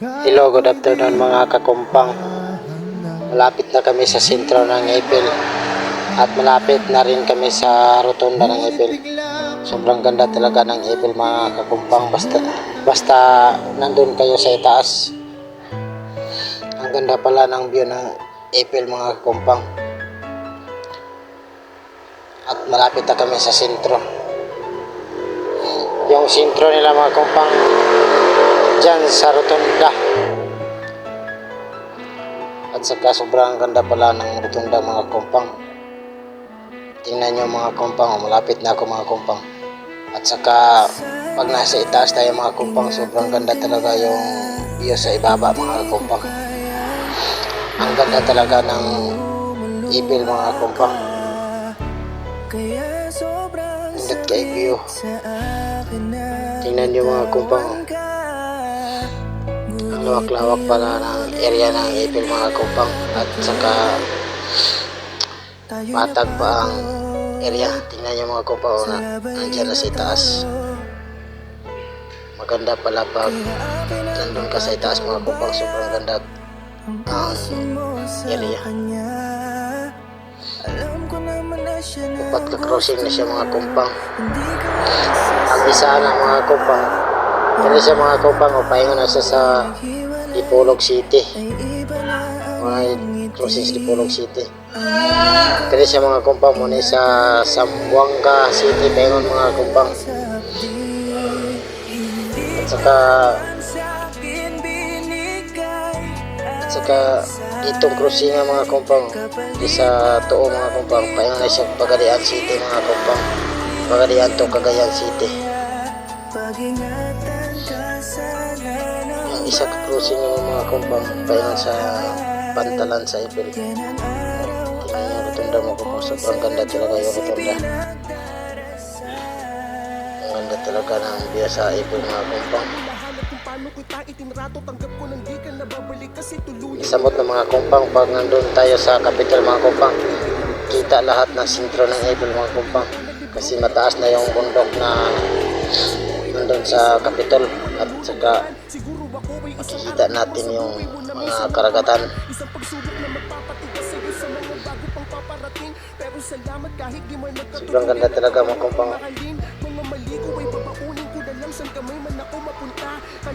Hello, good afternoon mga kakumpang. Malapit na kami sa sentro ng April at malapit na rin kami sa rotunda ng April. Sobrang ganda talaga ng April mga kakumpang basta basta nandun kayo sa itaas. Ang ganda pala ng view ng April mga kakumpang. At malapit na kami sa sentro. Yung sentro nila mga kumpang dyan sa rotunda. At saka sobrang ganda pala ng rotunda mga kumpang. Tingnan nyo mga kumpang, oh, malapit na ako mga kumpang. At saka pag nasa itaas tayo mga kumpang, sobrang ganda talaga yung view sa ibaba mga kumpang. Ang ganda talaga ng ipil mga kumpang. Indot kay view. Tingnan nyo mga kumpang. Lawak-lawak pala ng area ng ipil mga kumpang. At saka matag pa ang area. Tingnan nyo mga kumpang oh, na nandiyan na sa itaas. Maganda pala pag nandun ka sa itaas mga kumpang. Sobrang ganda ang area. Upat ka crossing na siya mga kumpang. Ang isa na mga kumpang. Kani siya mga kumpang. O pahinga na siya sa Dipolog City. Mga crossing sa Dipolog City. Kani siya mga kumpang. Muna sa Sambuanga City. Pahingon mga kumpang. At saka at saka itong crossing nga mga kumpang di sa tuo mga kumpang pahinga na siya Pagadian City mga kumpang Pagadian to Cagayan City isa ka crossing yung mga kumpang pahinga sa Pantalan sa Ipil tingnan yung rotunda mga kumpang sobrang ganda talaga yung rotunda ang ganda talaga ng view sa Ipil mga kumpang. Isamot ng mga kumpang pag nandun tayo sa capital mga kumpang kita lahat ng sentro ng April mga kumpang. Kasi mataas na yung bundok na nandun sa capital at saka makikita natin yung mga karagatan. Sobrang ganda talaga mga kumpang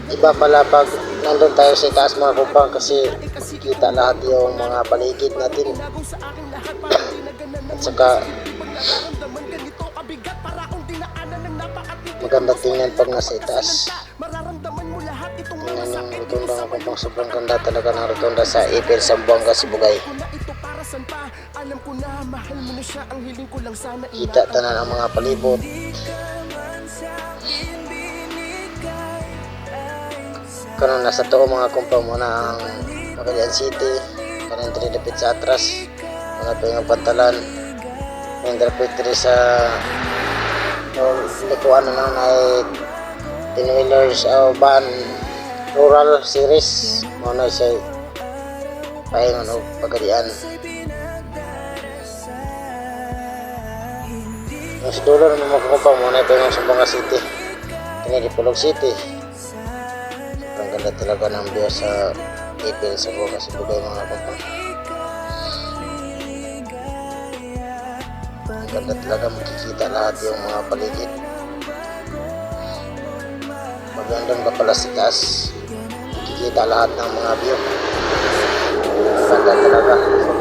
iba pala pag nandun tayo sa itaas mga kumpang kasi makikita lahat yung mga paligid natin. At saka maganda tingnan pag nasa itaas mga kumpang sobrang ganda talaga ng rotunda sa Ipil Sambuanga Sibugay. Kita tanan ang mga palibot. Karon nasa tuo mga kumpang muna ang Pagadian City. Karon diri dapit sa atras. Pa yung pantalan. Yung dapit diri sa yung likuan na ay tinwheelers o van rural series muna siya pahingon o Pagadian yung sa dulo ng mga kumpang muna pa yung Sambanga City kini Dipolog City ang ganda talaga ng view sa Ipil sa buka sa bugay mga kumpang. Ang ganda talaga makikita lahat yung mga paligid. Magandang ka pala sa taas. Makikita lahat ng mga view. Ganda talaga.